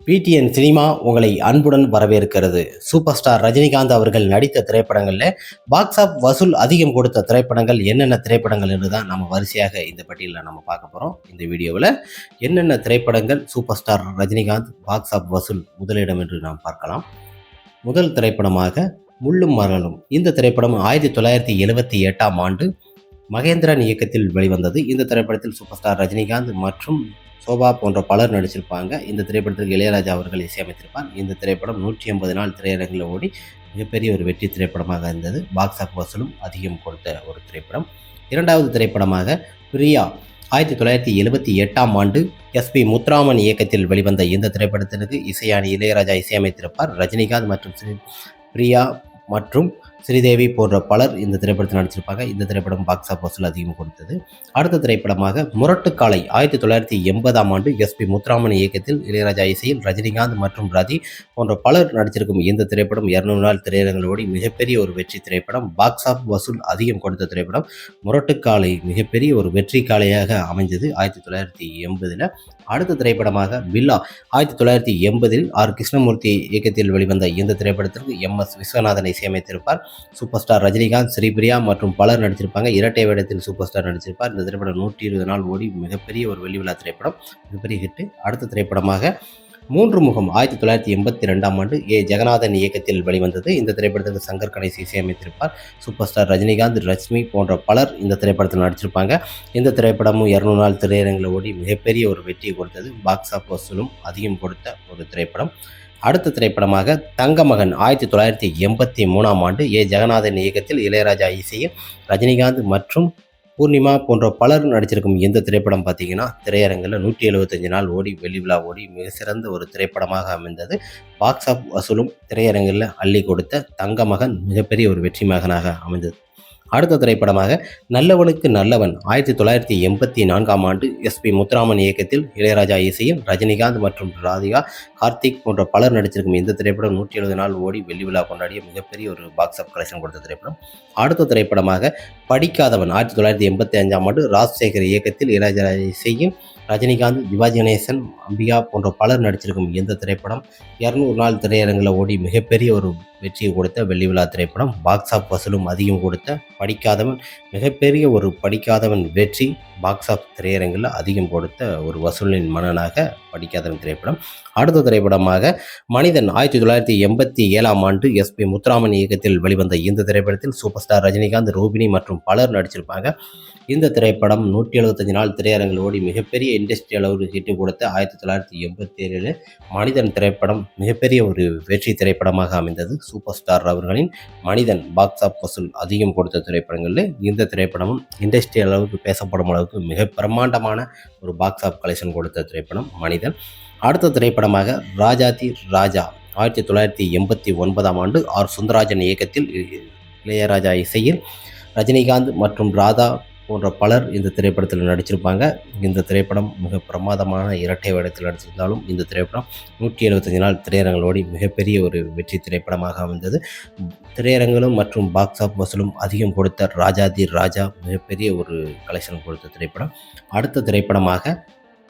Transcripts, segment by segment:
PTN cinema உங்களை அன்புடன் வரவேற்கிறது. சூப்பர் ஸ்டார் ரஜினிகாந்த் அவர்கள் நடித்த திரைப்படங்களில் பாக்ஸ் ஆஃப் வசூல் அதிகம் கொடுத்த திரைப்படங்கள் என்னென்ன திரைப்படங்கள் என்று தான் நம்ம வரிசையாக இந்த பட்டியலில் நம்ம பார்க்க போகிறோம் இந்த வீடியோவில் என்னென்ன திரைப்படங்கள் super star Rajinikanth box off வசூல் முதலிடம் என்று நாம் பார்க்கலாம். முதல் திரைப்படமாக முள்ளும் மரலும் இந்த திரைப்படம் ஆயிரத்தி தொள்ளாயிரத்தி எழுபத்தி எட்டாம் ஆண்டு மகேந்திரன் இயக்கத்தில் வெளிவந்தது. இந்த திரைப்படத்தில் சூப்பர் ஸ்டார் ரஜினிகாந்த் மற்றும் சோபா போன்ற பலர் நடிச்சிருப்பாங்க. இந்த திரைப்படத்திற்கு இளையராஜா அவர்கள் இசையமைத்திருப்பார். இந்த திரைப்படம் நூற்றி ஐம்பது நாள் திரையரங்கில் ஓடி மிகப்பெரிய ஒரு வெற்றி திரைப்படமாக இருந்தது. பாக்ஸ் ஆஃப் வசூலும் அதிகம் கொடுத்த ஒரு திரைப்படம். இரண்டாவது திரைப்படமாக பிரியா ஆயிரத்தி தொள்ளாயிரத்தி எழுபத்தி எட்டாம் ஆண்டு எஸ்பி முத்துராமன் இயக்கத்தில் வெளிவந்த இந்த திரைப்படத்திற்கு இசையானி இளையராஜா இசையமைத்திருப்பார். ரஜினிகாந்த் மற்றும் பிரியா மற்றும் ஸ்ரீதேவி போன்ற பலர் இந்த திரைப்படத்தில் நடிச்சிருப்பாங்க. இந்த திரைப்படம் பாக்ஸ் ஆஃப் வசூல் அதிகம் கொடுத்தது. அடுத்த திரைப்படமாக முரட்டுக்காலை ஆயிரத்தி தொள்ளாயிரத்தி எண்பதாம் ஆண்டு எஸ்பி முத்துராமன் இயக்கத்தில் இளையராஜா இசையில் ரஜினிகாந்த் மற்றும் ரதி போன்ற பலர் நடிச்சிருக்கும் இந்த திரைப்படம் இரநூறு நாள் திரையரங்களோடு மிகப்பெரிய ஒரு வெற்றி திரைப்படம். பாக்ஸ் ஆஃப் வசூல் அதிகம் கொடுத்த திரைப்படம் முரட்டுக்காலை மிகப்பெரிய ஒரு வெற்றி காலையாக அமைஞ்சது ஆயிரத்தி தொள்ளாயிரத்தி எண்பதில். அடுத்த திரைப்படமாக பில்லா ஆயிரத்தி தொள்ளாயிரத்தி எண்பதில் ஆர் கிருஷ்ணமூர்த்தி இயக்கத்தில் வெளிவந்த இந்த திரைப்படத்திற்கு எம் எஸ் விஸ்வநாதன் இசையமைத்திருப்பார். சூப்பர் ஸ்டார் ரஜினிகாந்த் ஸ்ரீபிரியா மற்றும் பலர் நடிச்சிருப்பாங்க இரட்டை வேடத்தில் சூப்பர் ஸ்டார் நடிச்சிருப்பார் இந்த திரைப்படம் நூற்றி இருபது நாள் ஓடி மிகப்பெரிய ஒரு வெள்ளி விழா திரைப்படம் மிகப்பெரிய ஹிட்டு அடுத்த திரைப்படமாக மூன்று முகம் ஆயிரத்தி தொள்ளாயிரத்தி எண்பத்தி ரெண்டாம் ஆண்டு ஏ. ஜெகநாதன் இயக்கத்தில் வெளிவந்தது. இந்த திரைப்படத்துக்கு சங்கர் கணேஷ் இசையமைத்திருப்பார். சூப்பர் ஸ்டார் ரஜினிகாந்த் ரஷ்மி போன்ற பலர் இந்த திரைப்படத்தில் நடிச்சிருப்பாங்க இந்த திரைப்படமும் இரநூறு நாள் திரையரங்கில் ஓடி மிகப்பெரிய ஒரு வெற்றியை கொடுத்தது. பாக்ஸ் ஆஃப் வசூலும் அதிகம் கொடுத்த ஒரு திரைப்படம். அடுத்த திரைப்படமாக தங்கமகன் ஆயிரத்தி தொள்ளாயிரத்தி எண்பத்தி மூணாம் ஆண்டு ஏ. ஜெகநாதன் இயக்கத்தில் இளையராஜா இசையில் ரஜினிகாந்த் மற்றும் பூர்ணிமா போன்ற பலர் நடிச்சிருக்கும் இந்த திரைப்படம் பார்த்தீங்கன்னா திரையரங்கில் நூற்றி எழுபத்தஞ்சு நாள் ஓடி வெளிவிழா ஓடி மிக சிறந்த ஒரு திரைப்படமாக அமைந்தது. பாக்ஸ் ஆஃப் வசூலும் திரையரங்கில் அள்ளி கொடுத்த தங்கமகன் மிகப்பெரிய ஒரு வெற்றி மகனாக அமைந்தது. அடுத்த திரைப்படமாக நல்லவனுக்கு நல்லவன் ஆயிரத்தி தொள்ளாயிரத்தி எண்பத்தி நான்காம் ஆண்டு எஸ்பி முத்துராமன் இயக்கத்தில் இளையராஜா இசையில் ரஜினிகாந்த் மற்றும் ராதிகா கார்த்திக் போன்ற பலர் நடிச்சிருக்கும் இந்த திரைப்படம் நூற்றி எழுபது நாள் ஓடி வெள்ளி விழா கொண்டாடிய மிகப்பெரிய ஒரு பாக்ஸ் ஆஃப் கலெக்ஷன் கொடுத்த திரைப்படம். அடுத்த திரைப்படமாக படிக்காதவன் ஆயிரத்தி தொள்ளாயிரத்தி எண்பத்தி அஞ்சாம் ஆண்டு ராஜசேகர் இயக்கத்தில் இளையராஜா இசையும் ரஜினிகாந்த் சிவாஜி கணேசன் அம்பிகா போன்ற பலர் நடிச்சிருக்கும் இந்த திரைப்படம் இரநூறு நாள் திரையரங்கில் ஓடி மிகப்பெரிய ஒரு வெற்றியை கொடுத்த வெள்ளி விழா திரைப்படம். பாக்ஸ் ஆஃப் வசூலும் அதிகம் கொடுத்த படிக்காதவன் மிகப்பெரிய ஒரு படிக்காதவன் வெற்றி பாக்ஸ் ஆஃப் திரையரங்கில் அதிகம் கொடுத்த ஒரு வசூலின் மன்னனாக படிக்காதவன் திரைப்படம். அடுத்த திரைப்படமாக மனிதன் ஆயிரத்தி தொள்ளாயிரத்தி எண்பத்தி ஏழாம் ஆண்டு எஸ்பி முத்துராமன் இயக்கத்தில் வெளிவந்த இந்த திரைப்படத்தில் சூப்பர் ஸ்டார் ரஜினிகாந்த் ரோபினி மற்றும் பலர் நடிச்சிருப்பாங்க. இந்த திரைப்படம் நூற்றி எழுபத்தஞ்சு நாள் திரையரங்கில் ஓடி மிகப்பெரிய இண்டஸ்ட்ரி அளவு ஹிட்டு கொடுத்த ஆயிரத்தி தொள்ளாயிரத்தி எண்பத்தி ஏழில் மனிதன் திரைப்படம் மிகப்பெரிய ஒரு வெற்றி திரைப்படமாக அமைந்தது. சூப்பர் ஸ்டார் அவர்களின் மனிதன் பாக்ஸ் ஆஃப் வசூல் அதிகம் கொடுத்த திரைப்படங்களில் இந்த திரைப்படமும் இண்டஸ்ட்ரி அளவுக்கு பேசப்படும் அளவுக்கு மிக பிரம்மாண்டமான ஒரு பாக்ஸ் ஆஃப் கலெக்ஷன் கொடுத்த திரைப்படம் மனிதன். அடுத்த திரைப்படமாக ராஜாதி ராஜா ஆயிரத்தி தொள்ளாயிரத்தி எண்பத்தி ஒன்பதாம் ஆண்டு ஆர். சுந்தராஜன் இயக்கத்தில் இளையராஜா இசையில் ரஜினிகாந்த் மற்றும் ராதா போன்ற பலர் இந்த திரைப்படத்தில் நடிச்சிருப்பாங்க. இந்த திரைப்படம் மிக பிரமாதமான இரட்டை வேடத்தில் நடிச்சிருந்தாலும் இந்த திரைப்படம் நூற்றி எழுபத்தஞ்சு நாள் திரையரங்களோடி மிகப்பெரிய ஒரு வெற்றி திரைப்படமாக அமைந்தது. திரையரங்களும் மற்றும் பாக்ஸ் ஆஃப் வசூலும் அதிகம் கொடுத்த ராஜாதி ராஜா மிகப்பெரிய ஒரு கலெக்ஷன் கொடுத்த திரைப்படம். அடுத்த திரைப்படமாக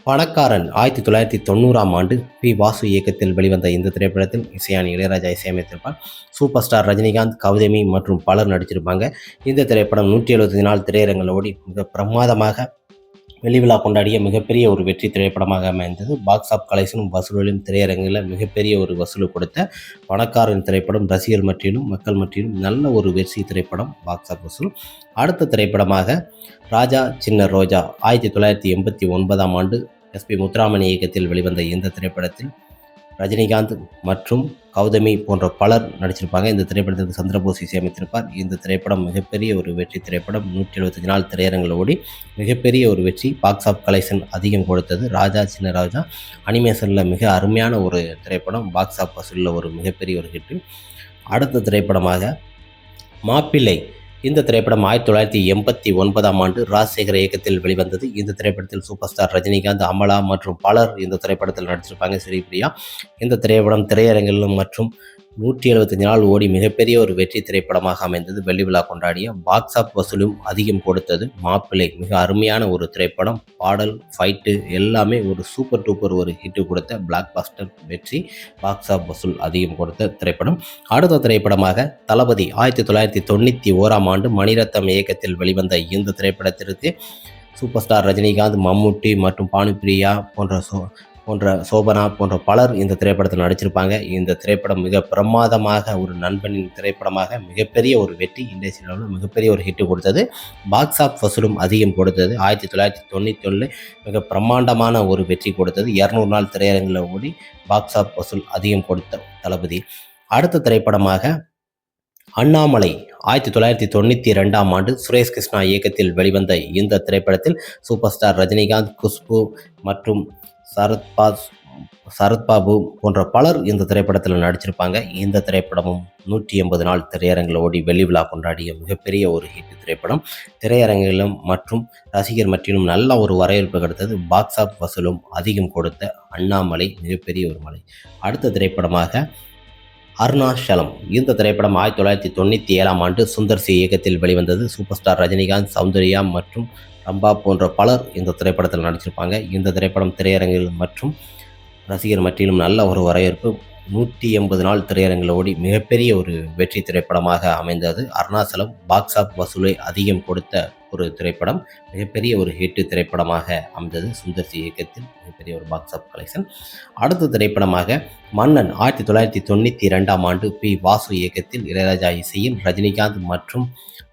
பணக்காரன். ஆயிரத்தி தொள்ளாயிரத்தி தொண்ணூறாம் ஆண்டு பி. வாசு இயக்கத்தில் வெளிவந்த இந்த திரைப்படத்தில் இசையானி இளையராஜா இசையமைத்திருப்பார். சூப்பர் ஸ்டார் ரஜினிகாந்த் கௌதமி மற்றும் பலர் நடிச்சிருப்பாங்க. இந்த திரைப்படம் நூற்றி எழுபத்தி நாள் திரையரங்கில் ஓடி மிக பிரமாதமாக வெளிவிழா கொண்டாடிய மிகப்பெரிய ஒரு வெற்றி திரைப்படமாக அமைந்தது. பாக்ஸ் ஆஃப் கலெக்ஷனும் வசூலிலும் திரையரங்கில் மிகப்பெரிய ஒரு வசூல் கொடுத்த பணக்காரன் திரைப்படம் ரசிகர் மற்றிலும் மக்கள் மற்றிலும் நல்ல ஒரு வெற்றி திரைப்படம் பாக்ஸ் ஆஃப் வசூல். அடுத்த திரைப்படமாக ராஜா சின்ன ரோஜா ஆயிரத்தி தொள்ளாயிரத்தி எண்பத்தி ஒன்பதாம் ஆண்டு எஸ்பி முத்துராமன் இயக்கத்தில் வெளிவந்த இந்த திரைப்படத்தில் ரஜினிகாந்த் மற்றும் கௌதமி போன்ற பலர் நடிச்சிருப்பாங்க. இந்த திரைப்படத்திற்கு சந்திரபோஸ் இசையமைத்திருப்பார் இந்த திரைப்படம் மிகப்பெரிய ஒரு வெற்றி திரைப்படம். நூற்றி எழுபத்தஞ்சு நாள் திரையரங்கில் ஓடி மிகப்பெரிய ஒரு வெற்றி. பாக்ஸ் ஆஃப் கலெக்ஷன் அதிகம் கொடுத்தது. ராஜா சின்ன ராஜா. அனிமேஷனில் மிக அருமையான ஒரு திரைப்படம். பாக்ஸ் ஆஃப் வசூலில் ஒரு மிகப்பெரிய ஒரு ஹிட்டு அடுத்த திரைப்படமாக மாப்பிள்ளை இந்த திரைப்படம் ஆயிரத்தி தொள்ளாயிரத்தி எண்பத்தி ஒன்பதாம் ஆண்டு ராஜசேகர் இயக்கத்தில் வெளிவந்தது. இந்த திரைப்படத்தில் சூப்பர் ஸ்டார் ரஜினிகாந்த் அமலா மற்றும் பலர் இந்த திரைப்படத்தில் நடிச்சிருப்பாங்க. ஸ்ரீபிரியா இந்த திரைப்படம் திரையரங்கிலும் மற்றும் நூற்றி எழுபத்தஞ்சு நாள் ஓடி மிகப்பெரிய ஒரு வெற்றி திரைப்படமாக அமைந்தது வெள்ளி விழா கொண்டாடிய பாக்ஸ் ஆஃப் வசூலும் அதிகம் கொடுத்தது மாப்பிள்ளை. மிக அருமையான ஒரு திரைப்படம். பாடல் ஃபைட்டு எல்லாமே ஒரு சூப்பர் டூப்பர் ஒரு ஹிட்டு கொடுத்த பிளாக் பாஸ்டர் வெற்றி பாக்ஸ் ஆஃப் வசூல் அதிகம் கொடுத்த திரைப்படம். அடுத்த திரைப்படமாக தளபதி ஆயிரத்தி தொள்ளாயிரத்தி தொண்ணூற்றி ஓராம் ஆண்டு மணிரத்னம் இயக்கத்தில் வெளிவந்த இந்த திரைப்படத்திற்கு சூப்பர் ஸ்டார் ரஜினிகாந்த் மம்முட்டி மற்றும் பானுப்பிரியா போன்ற சோ போன்ற சோபனா போன்ற பலர் இந்த திரைப்படத்தில் நடிச்சிருப்பாங்க. இந்த திரைப்படம் மிக பிரமாதமாக ஒரு நண்பனின் திரைப்படமாக மிகப்பெரிய ஒரு வெற்றி இண்டஸ்ட்ரி லெவலில் மிகப்பெரிய ஒரு ஹிட்டு கொடுத்தது. பாக்ஸ் ஆஃப் வசூலும் அதிகம் கொடுத்தது. ஆயிரத்தி தொள்ளாயிரத்தி தொண்ணூற்றி ஒன்றில் மிக பிரம்மாண்டமான ஒரு வெற்றி கொடுத்தது. இரநூறு நாள் திரையரங்கில் ஓடி பாக்ஸ் ஆஃப் வசூல் அதிகம் கொடுத்த தளபதி. அடுத்த திரைப்படமாக அண்ணாமலை ஆயிரத்தி தொள்ளாயிரத்தி தொண்ணூற்றி ரெண்டாம் ஆண்டு சுரேஷ் கிருஷ்ணா இயக்கத்தில் வெளிவந்த இந்த திரைப்படத்தில் சூப்பர் ஸ்டார் ரஜினிகாந்த் குஷ்பு மற்றும் சரத்பாஸ் சரத்பாபு போன்ற பலர் இந்த திரைப்படத்தில் நடிச்சிருப்பாங்க. இந்த திரைப்படமும் நூற்றி எண்பது நாள் திரையரங்கில் ஓடி வெள்ளி விழா கொண்டாடிய மிகப்பெரிய ஒரு ஹிட் திரைப்படம். திரையரங்கிலும் மற்றும் ரசிகர் மற்றிலும் நல்ல ஒரு வரவேற்பு கிடைத்தது பாக்ஸ் ஆஃப் வசூலும் அதிகம் கொடுத்த அண்ணாமலை மிகப்பெரிய ஒரு மலை. அடுத்த திரைப்படமாக அருணாச்சலம் இந்த திரைப்படம் ஆயிரத்தி தொள்ளாயிரத்தி தொண்ணூற்றி ஏழாம் ஆண்டு சுந்தர் சி இயக்கத்தில் வெளிவந்தது. சூப்பர் ஸ்டார் ரஜினிகாந்த் சௌந்தர்யா மற்றும் ரம்பா போன்ற பலர் இந்த திரைப்படத்தில் நடிச்சிருப்பாங்க. இந்த திரைப்படம் திரையரங்கில் மற்றும் ரசிகர் மத்தியிலும் நல்ல ஒரு வரவேற்பு. நூற்றி எண்பது நாள் திரையரங்கில் ஓடி மிகப்பெரிய ஒரு வெற்றி திரைப்படமாக அமைந்தது. அருணாச்சலம் பாக்ஸ் ஆஃப் வசூலை அதிகம் கொடுத்த ஒரு திரைப்படம். மிகப்பெரிய ஒரு ஹிட்டு திரைப்படமாக அமைந்தது. சுந்தர் சி இயக்கத்தில் மிகப்பெரிய ஒரு பாக்ஸ் ஆஃப் கலெக்ஷன் அடுத்த திரைப்படமாக மன்னன் ஆயிரத்தி தொள்ளாயிரத்தி தொண்ணூற்றி ரெண்டாம் ஆண்டு பி வாசு இயக்கத்தில் இளையராஜா இசையில் ரஜினிகாந்த் மற்றும்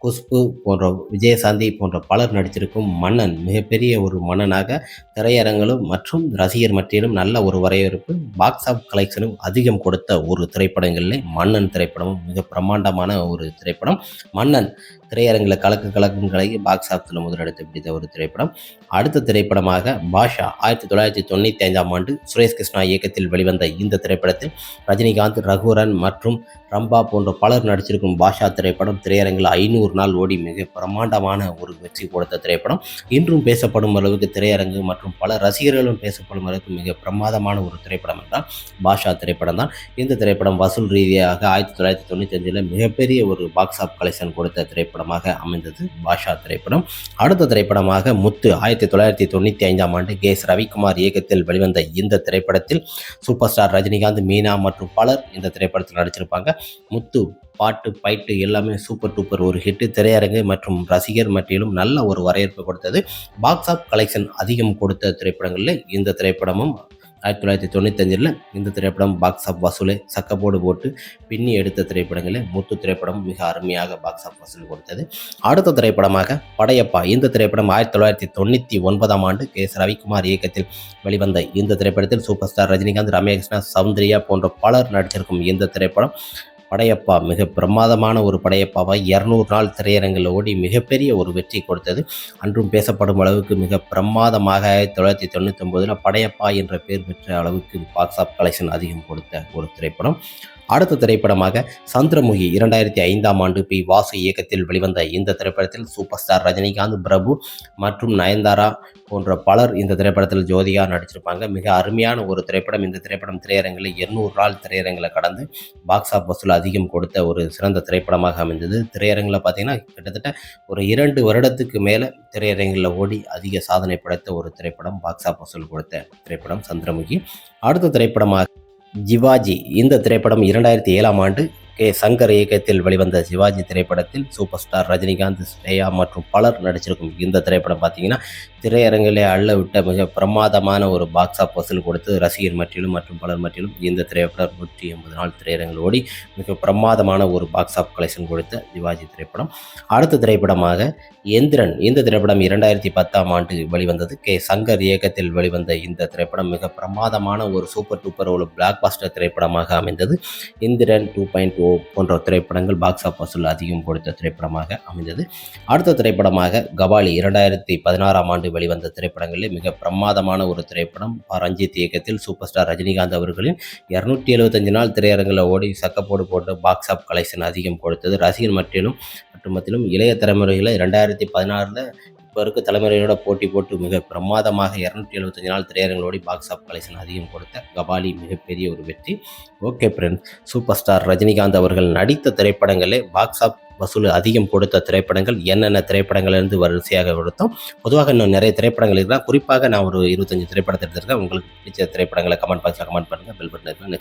குஷ்பு போன்ற விஜயசாந்தி போன்ற பலர் நடித்திருக்கும் மன்னன் மிகப்பெரிய ஒரு மன்னனாக திரையரங்களும் மற்றும் ரசிகர் மத்தியிலும் நல்ல ஒரு வரவேற்பு பாக்ஸ் ஆஃப் கலெக்ஷனும் அதிகம் கொடுத்த ஒரு திரைப்படங்களில் மன்னன் திரைப்படமும் மிக பிரம்மாண்டமான ஒரு திரைப்படம். மன்னன் திரையரங்கில் கலக்கு கலக்கும் கலகி பாக்ஸ் ஆஃபீஸில் முதலிடத்தை பிடித்த ஒரு திரைப்படம். அடுத்த திரைப்படமாக பாஷா ஆயிரத்தி தொள்ளாயிரத்தி தொண்ணூற்றி ஐந்தாம் ஆண்டு சுரேஷ் கிருஷ்ணா இயக்கத்தில் வெளிவந்த இந்த திரைப்படத்தில் ரஜினிகாந்த் ரகுவரன் மற்றும் ரம்பா போன்ற பலர் நடிச்சிருக்கும் பாஷா திரைப்படம் திரையரங்கில் ஐநூறு நாள் ஓடி மிக பிரம்மாண்டமான ஒரு வெற்றி கொடுத்த திரைப்படம். இன்றும் பேசப்படும் அளவுக்கு திரையரங்கு மற்றும் பல ரசிகர்களும் பேசப்படும் அளவுக்கு மிக பிரமாதமான ஒரு திரைப்படம் என்றால் பாஷா திரைப்படம் தான். இந்த திரைப்படம் வசூல் ரீதியாக ஆயிரத்தி தொள்ளாயிரத்தி தொண்ணூற்றி அஞ்சில் மிகப்பெரிய ஒரு பாக்ஸ் ஆஃப் கலெக்ஷன் கொடுத்த திரைப்படமாக அமைந்தது பாஷா திரைப்படம். அடுத்த திரைப்படமாக முத்து ஆயிரத்தி தொள்ளாயிரத்தி தொண்ணூற்றி ஐந்தாம் ஆண்டு கே எஸ் ரவிக்குமார் இயக்கத்தில் வெளிவந்த இந்த திரைப்படத்தில் சூப்பர் ஸ்டார் ரஜினி ரஜினிகாந்த் மீனா மற்றும் பலர் இந்த திரைப்படத்தில் நடிச்சிருப்பாங்க. முத்து பாட்டு பைட்டு எல்லாமே சூப்பர் டூப்பர் ஒரு ஹிட்டு திரையரங்கு மற்றும் ரசிகர் மட்டிலும் நல்ல ஒரு வரவேற்பு கொடுத்தது. பாக்ஸ் ஆஃப் கலெக்ஷன் அதிகம் கொடுத்த திரைப்படங்களில் இந்த திரைப்படமும் ஆயிரத்தி தொள்ளாயிரத்தி தொண்ணூத்தஞ்சில் இந்த திரைப்படம் பாக்ஸ் ஆஃப் வசூலை சக்கப்போடு போட்டு பின்னி எடுத்த திரைப்படங்களில் முத்து திரைப்படம் மிக அருமையாக பாக்ஸ் ஆஃப் வசூல் கொடுத்தது. அடுத்த திரைப்படமாக படையப்பா. இந்த திரைப்படம் ஆயிரத்தி தொள்ளாயிரத்தி தொண்ணூற்றி ஒன்பதாம் ஆண்டு கே எஸ் ரவிக்குமார் இயக்கத்தில் வெளிவந்த இந்த திரைப்படத்தில் சூப்பர் ஸ்டார் ரஜினிகாந்த் ரமேஷ்னா சௌந்தர்யா போன்ற பலர் நடிச்சிருக்கும் இந்த திரைப்படம். படையப்பா மிக பிரமாதமான ஒரு படையப்பாவை இரநூறு நாள் திரையரங்கில் ஓடி மிகப்பெரிய ஒரு வெற்றி கொடுத்தது. அன்றும் பேசப்படும் அளவுக்கு மிக பிரமாதமாக ஆயிரத்தி தொள்ளாயிரத்தி தொண்ணூற்றி ஒன்பதில் படையப்பா என்ற பெயர் பெற்ற அளவுக்கு பாக்ஸ் ஆஃப் கலெக்ஷன் அதிகம் கொடுத்த ஒரு திரைப்படம். அடுத்த திரைப்படமாக சந்திரமுகி இரண்டாயிரத்தி ஐந்தாம் ஆண்டு பி வாசு இயக்கத்தில் வெளிவந்த இந்த திரைப்படத்தில் சூப்பர் ஸ்டார் ரஜினிகாந்த் பிரபு மற்றும் நயன்தாரா போன்ற பலர் இந்த திரைப்படத்தில் ஜோதிகா நடிச்சிருப்பாங்க. மிக அருமையான ஒரு திரைப்படம். இந்த திரைப்படம் திரையரங்கில் எண்ணூறு நாள் திரையரங்களை கடந்து பாக்ஸ் ஆஃப் வசூல் அதிகம் கொடுத்த ஒரு சிறந்த திரைப்படமாக அமைந்தது. திரையரங்கில் பார்த்தீங்கன்னா கிட்டத்தட்ட ஒரு இரண்டு வருடத்துக்கு மேலே திரையரங்கில் ஓடி அதிக சாதனை படைத்த ஒரு திரைப்படம் பாக்ஸ் ஆஃப் வசூல் கொடுத்த திரைப்படம் சந்திரமுகி. அடுத்த திரைப்படமாக ஜிவாஜி. இந்த திரைப்படம் இரண்டாயிரத்தி ஏழாம் ஆண்டு கே சங்கர் இயக்கத்தில் வெளிவந்த சிவாஜி திரைப்படத்தில் சூப்பர் ஸ்டார் ரஜினிகாந்த் ஸ்ரேயா மற்றும் பலர் நடிச்சிருக்கும் இந்த திரைப்படம் பார்த்தீங்கன்னா திரையரங்கிலே அள்ள விட்ட மிக பிரமாதமான ஒரு பாக்ஸ் ஆஃப் வசூல் கொடுத்து ரசிகர் மற்றிலும் மற்றும் பலர் மற்றிலும் இந்த திரைப்படம் நூற்றி எண்பது நாள் திரையரங்கில் ஓடி மிக பிரமாதமான ஒரு பாக்ஸ் ஆஃப் கலெக்ஷன் கொடுத்த சிவாஜி திரைப்படம். அடுத்த திரைப்படமாக எந்திரன். இந்த திரைப்படம் இரண்டாயிரத்தி பத்தாம் ஆண்டு வெளிவந்தது. கே சங்கர் இயக்கத்தில் வெளிவந்த இந்த திரைப்படம் மிக பிரமாதமான ஒரு சூப்பர் டூப்பர் ஒரு பிளாக் பாஸ்டர் திரைப்படமாக அமைந்தது. இந்திரன் டூ பாயிண்ட் ஓ போன்ற திரைப்படங்கள் பாக்ஸ் ஆஃப் வசூல் அதிகம் கொடுத்த திரைப்படமாக அமைந்தது. அடுத்த திரைப்படமாக கபாலி இரண்டாயிரத்தி பதினாறாம் ஆண்டு வெளிவந்த திரைப்படங்களில் மிக பிரமாதமான ஒரு திரைப்படம். ரஞ்சித் இயக்கத்தில் சூப்பர் ஸ்டார் ரஜினிகாந்த் அவர்களின் இரநூத்தி எழுபத்தஞ்சு நாள் திரையரங்கில் ஓடி சக்கப்போடு போட்டு பாக்ஸ் ஆஃப் கலெக்ஷன் அதிகம் கொடுத்தது. ரசிகர் மட்டிலும் மற்றும் மத்தியிலும் இளைய தலைமுறையில் ரெண்டாயிரத்தி பதினாறில் இப்போ இருக்க தலைமுறையோட போட்டி போட்டு மிக பிரமாதமாக இரநூத்தி எழுபத்தஞ்சு நாள் திரையரங்களோட பாக்ஸ் ஆஃப் கலெக்ஷன் அதிகம் கொடுத்த கபாலி மிகப்பெரிய ஒரு வெற்றி. Okay friends super star Rajinikanth அவர்கள் நடித்த திரைப்படங்களே பாக்ஸ் ஆஃப் வசூல் அதிகம் கொடுத்த திரைப்படங்கள். என்னென்ன திரைப்படங்கள்லேருந்து வரிசையாக கொடுத்தோம்? பொதுவாக இன்னும் நிறைய திரைப்படங்கள் இருந்தால் குறிப்பாக நான் ஒரு இருபத்தஞ்சு திரைப்படத்தை எடுத்திருக்கேன். உங்களுக்கு பிடிச்ச திரைப்படங்களை கமெண்ட் பாக்ஸில் கமெண்ட் பண்ணுங்கள் பெல் பட்டன் நெக்ஸ்ட்